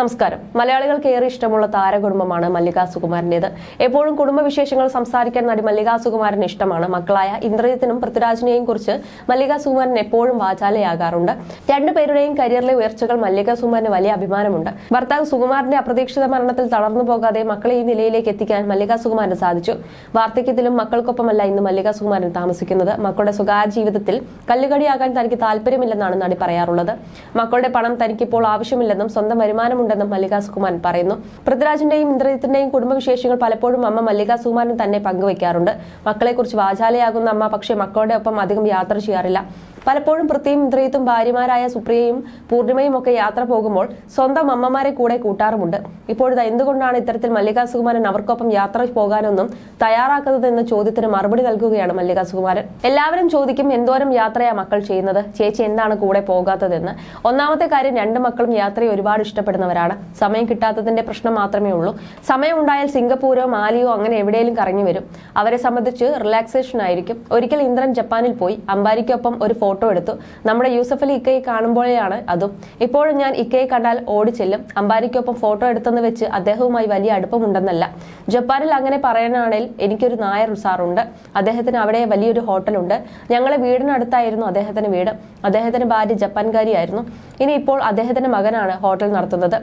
നമസ്കാരം. മലയാളികൾക്ക് ഏറെ ഇഷ്ടമുള്ള താരകുടുംബമാണ് മല്ലിക സുകുമാരന്റെത് എപ്പോഴും കുടുംബവിശേഷങ്ങൾ സംസാരിക്കാൻ നടി മല്ലിക സുകുമാരന് ഇഷ്ടമാണ്. മക്കളായ ഇന്ദ്രജിത്തിനും പൃഥ്വിരാജിനെയും കുറിച്ച് മല്ലിക സുകുമാരൻ എപ്പോഴും വാചാലയാകാറുണ്ട്. രണ്ടുപേരുടെയും കരിയറിലെ ഉയർച്ചകൾ മല്ലിക സുകുമാരന് വലിയ അഭിമാനമുണ്ട്. ഭർത്താവ് സുകുമാരന്റെ അപ്രതീക്ഷിത മരണത്തിൽ തളർന്നു പോകാതെ മക്കളെ ഈ നിലയിലേക്ക് എത്തിക്കാൻ മല്ലിക സുകുമാരന് സാധിച്ചു. വാർദ്ധക്യത്തിലും മക്കൾക്കൊപ്പമല്ല ഇന്ന് മല്ലിക സുകുമാരൻ താമസിക്കുന്നത്. മക്കളുടെ സ്വകാര്യ ജീവിതത്തിൽ കല്ലുകടിയാകാൻ തനിക്ക് താല്പര്യമില്ലെന്നാണ് നടി പറയാറുള്ളത്. മക്കളുടെ പണം തനിക്കിപ്പോൾ ആവശ്യമില്ലെന്നും സ്വന്തം വരുമാനമുണ്ടെന്നും മല്ലിക സുകുമാരൻ പറയുന്നു. പൃഥ്വിരാജിന്റെയും ഇന്ദ്രജിത്തിന്റെയും കുടുംബവിശേഷങ്ങൾ പലപ്പോഴും അമ്മ മല്ലിക സുകുമാരൻ തന്നെ പങ്കുവയ്ക്കാറുണ്ട് മക്കളെക്കുറിച്ച് വാചാലയാകുന്ന അമ്മ പക്ഷേ മക്കളുടെ ഒപ്പം അധികം യാത്ര ചെയ്യാറില്ല. പലപ്പോഴും പൃഥ്വിയും ഇന്ദ്രിയത്തും ഭാര്യമാരായ സുപ്രിയയും പൂർണിമയും ഒക്കെ യാത്ര പോകുമ്പോൾ സ്വന്തം അമ്മമാരെ കൂടെ കൂട്ടാറുമുണ്ട്. ഇപ്പോഴത്തെ എന്തുകൊണ്ടാണ് ഇത്തരത്തിൽ മല്ലികാ സുകുമാരൻ അവർക്കൊപ്പം യാത്ര പോകാനൊന്നും തയ്യാറാക്കുന്നത് എന്ന ചോദ്യത്തിന് മറുപടി നൽകുകയാണ് മല്ലികാ സുകുമാരൻ. എല്ലാവരും ചോദിക്കും എന്തോരം യാത്രയാ മക്കൾ ചെയ്യുന്നത്? ചേച്ചി എന്താണ് കൂടെ പോകാത്തതെന്ന്. ഒന്നാമത്തെ കാര്യം രണ്ട് മക്കളും യാത്രയെ ഒരുപാട് ഇഷ്ടപ്പെടുന്നവരാണ്. സമയം കിട്ടാത്തതിന്റെ പ്രശ്നം മാത്രമേ ഉള്ളൂ. സമയം ഉണ്ടായാൽ സിംഗപ്പൂരോ മാലിയോ അങ്ങനെ എവിടെയെങ്കിലും കറങ്ങി വരും. അവരെ സംബന്ധിച്ച് റിലാക്സേഷൻ ആയിരിക്കും ഒരിക്കൽ ഇന്ദ്രൻ ജപ്പാനിൽ പോയി അംബാരിക്കൊപ്പം ഒരു ഫോട്ടോ എടുത്തു. നമ്മുടെ യൂസഫ് അലി ഇക്കയെ കാണുമ്പോഴെയാണ് അതും. ഇപ്പോഴും ഞാൻ ഇക്കയെ കണ്ടാൽ ഓടിച്ചെല്ലും അംബാനിക്കൊപ്പം ഫോട്ടോ എടുത്തെന്ന് വെച്ച് അദ്ദേഹവുമായി വലിയ അടുപ്പമുണ്ടെന്നല്ല. ജപ്പാനിൽ അങ്ങനെ പറയാനാണെങ്കിൽ എനിക്കൊരു നായർ സാറുണ്ട് അദ്ദേഹത്തിന് അവിടെ വലിയൊരു ഹോട്ടലുണ്ട്. ഞങ്ങളെ വീടിനടുത്തായിരുന്നു അദ്ദേഹത്തിന് വീട്. അദ്ദേഹത്തിന്റെ ഭാര്യ ജപ്പാൻകാരിയായിരുന്നു. ഇനി ഇപ്പോൾ അദ്ദേഹത്തിന്റെ മകനാണ് ഹോട്ടൽ നടത്തുന്നത്.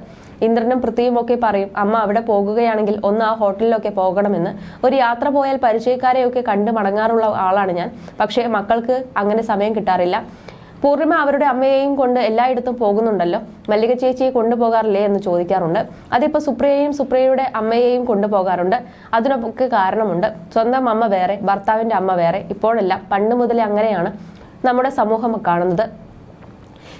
ഇന്ദ്രനും പൃഥ്വിയും ഒക്കെ പറയും അമ്മ അവിടെ പോകുകയാണെങ്കിൽ ഒന്ന് ആ ഹോട്ടലിലൊക്കെ പോകണമെന്ന്. ഒരു യാത്ര പോയാൽ പരിചയക്കാരെയൊക്കെ കണ്ട് മടങ്ങാറുള്ള ആളാണ് ഞാൻ. പക്ഷേ മക്കൾക്ക് അങ്ങനെ സമയം കിട്ടാറില്ല. പൂർണിമ അവരുടെ അമ്മയെയും കൊണ്ട് എല്ലായിടത്തും പോകുന്നുണ്ടല്ലോ. മല്ലിക ചേച്ചിയെ കൊണ്ടുപോകാറില്ലേ എന്ന് ചോദിക്കാറുണ്ട്. അതിപ്പോൾ സുപ്രിയയും സുപ്രിയയുടെ അമ്മയെയും കൊണ്ടുപോകാറുണ്ട്. അതിനൊക്കെ കാരണമുണ്ട്. സ്വന്തം അമ്മ വേറെ ഭർത്താവിന്റെ അമ്മ വേറെ. ഇപ്പോഴല്ല പണ്ട് മുതലേ അങ്ങനെയാണ് നമ്മുടെ സമൂഹം കാണുന്നത്.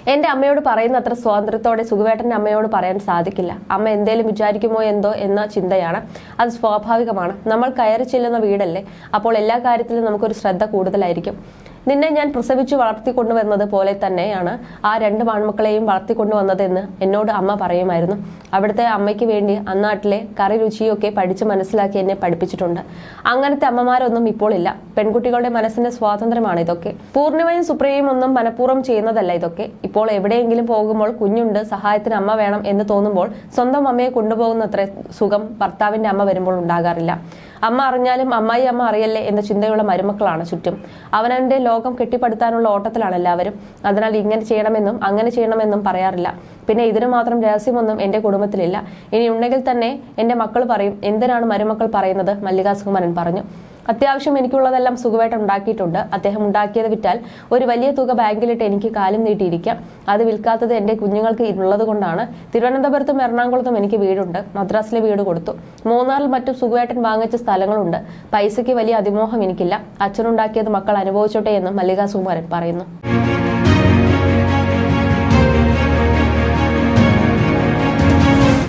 എന്റെ അമ്മയോട് പറയുന്ന അത്ര സ്വാതന്ത്ര്യത്തോടെ സുഖവേട്ടന്റെ അമ്മയോട് പറയാൻ സാധിക്കില്ല. അമ്മ എന്തേലും വിചാരിക്കുമോ എന്തോ എന്ന ചിന്തയാണ്. അത് സ്വാഭാവികമാണ്. നമ്മൾ കയറി ചെല്ലുന്ന വീടല്ലേ? അപ്പോൾ എല്ലാ കാര്യത്തിലും നമുക്കൊരു ശ്രദ്ധ കൂടുതലായിരിക്കും. നിന്നെ ഞാൻ പ്രസവിച്ചു വളർത്തിക്കൊണ്ടുവന്നത് പോലെ തന്നെയാണ് ആ രണ്ട് ആൺമക്കളെയും വളർത്തിക്കൊണ്ടുവന്നതെന്ന് എന്നോട് അമ്മ പറയുമായിരുന്നു. അവിടുത്തെ അമ്മയ്ക്ക് വേണ്ടി അന്നാട്ടിലെ കറി രുചിയൊക്കെ പഠിച്ച് മനസ്സിലാക്കി എന്നെ പഠിപ്പിച്ചിട്ടുണ്ട്. അങ്ങനത്തെ അമ്മമാരൊന്നും ഇപ്പോൾ ഇല്ല. പെൺകുട്ടികളുടെ മനസ്സിന്റെ സ്വാതന്ത്ര്യമാണ് ഇതൊക്കെ. പൂർണിമയും സുപ്രിയയും ഒന്നും മനഃപൂർവം ചെയ്യുന്നതല്ല ഇതൊക്കെ. ഇപ്പോൾ എവിടെയെങ്കിലും പോകുമ്പോൾ കുഞ്ഞുണ്ട് സഹായത്തിന് അമ്മ വേണം എന്ന് തോന്നുമ്പോൾ സ്വന്തം അമ്മയെ കൊണ്ടുപോകുന്നത്ര സുഖം ഭർത്താവിന്റെ അമ്മ വരുമ്പോൾ ഉണ്ടാകാറില്ല. അമ്മ അറിഞ്ഞാലും അമ്മായി അമ്മ അറിയല്ലേ എന്ന ചിന്തയുള്ള മരുമക്കളാണ് ചുറ്റും. അവനവന്റെ ലോകം കെട്ടിപ്പടുത്താനുള്ള ഓട്ടത്തിലാണ് എല്ലാവരും. അതിനാൽ ഇങ്ങനെ ചെയ്യണമെന്നും അങ്ങനെ ചെയ്യണമെന്നും പറയാറില്ല. പിന്നെ ഇതിനു മാത്രം രഹസ്യമൊന്നും എന്റെ കുടുംബത്തിലില്ല. ഇനി ഉണ്ടെങ്കിൽ തന്നെ എന്റെ മക്കൾ പറയും എന്തിനാണ് മരുമക്കൾ പറയുന്നത്? മല്ലികാ സുകുമാരൻ പറഞ്ഞു. അത്യാവശ്യം എനിക്കുള്ളതെല്ലാം സുഖമായിട്ട് ഉണ്ടാക്കിയിട്ടുണ്ട്. അദ്ദേഹം ഉണ്ടാക്കിയത് വിറ്റാൽ ഒരു വലിയ തുക ബാങ്കിലിട്ട് എനിക്ക് കാലം നീട്ടിയിരിക്കാം. അത് വിൽക്കാത്തത് എന്റെ കുഞ്ഞുങ്ങൾക്ക് ഉള്ളത് കൊണ്ടാണ്. തിരുവനന്തപുരത്തും എറണാകുളത്തും എനിക്ക് വീടുണ്ട്. മദ്രാസിലെ വീട് കൊടുത്തു. മൂന്നാറിൽ മറ്റും സുഖവേട്ടൻ വാങ്ങിച്ച സ്ഥലങ്ങളുണ്ട്. പൈസയ്ക്ക് വലിയ അതിമോഹം എനിക്കില്ല. അച്ഛനുണ്ടാക്കിയത് മക്കൾ അനുഭവിച്ചോട്ടെ എന്നും മല്ലികാ സുകുമാരൻ പറയുന്നു.